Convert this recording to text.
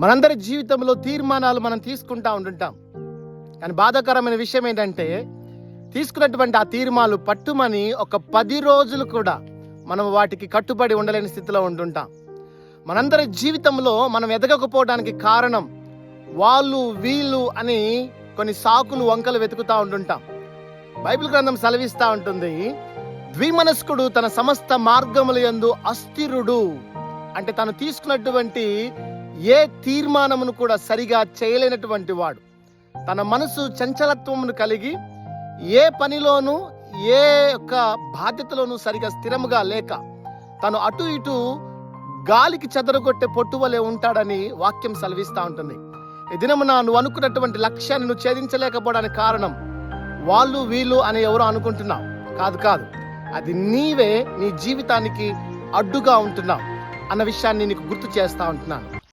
మనందరి జీవితంలో తీర్మానాలు మనం తీసుకుంటా ఉంటుంటాం కానీ బాధాకరమైన విషయం ఏంటంటే తీసుకున్నటువంటి ఆ తీర్మానాలు పట్టుమని ఒక పది రోజులు కూడా మనం వాటికి కట్టుబడి ఉండలేని స్థితిలో ఉంటుంటాం మనందరి జీవితంలో మనం ఎదగకపోవడానికి కారణం వాళ్ళు వీళ్ళు అని కొన్ని సాకులు వంకలు వెతుకుతూ ఉంటుంటాం బైబిల్ గ్రంథం సెలవిస్తూ ఉంటుంది ద్విమనస్కుడు తన సమస్త మార్గముల యందు అస్థిరుడు. అంటే తను తీసుకున్నటువంటి ఏ తీర్మానమును కూడా సరిగా చేయలేనటువంటి వాడు. తన మనసు చంచలత్వమును కలిగి ఏ పనిలోనూ ఏ యొక్క బాధ్యతలోనూ సరిగా స్థిరముగా లేక తను అటు ఇటు గాలికి చెదరగొట్టే పొట్టువలే ఉంటాడని వాక్యం సెలవిస్తూ ఉంటుంది. ఈ దినమున నువ్వు అనుకున్నటువంటి లక్ష్యాన్ని నువ్వు ఛేదించలేకపోవడానికి కారణం వాళ్ళు వీళ్ళు అని ఎవరో అనుకుంటున్నావు కాదు కాదు. అది నీవే నీ జీవితానికి అడ్డుగా ఉంటున్నావు అన్న విషయాన్ని నీకు గుర్తు చేస్తా ఉంటున్నాను.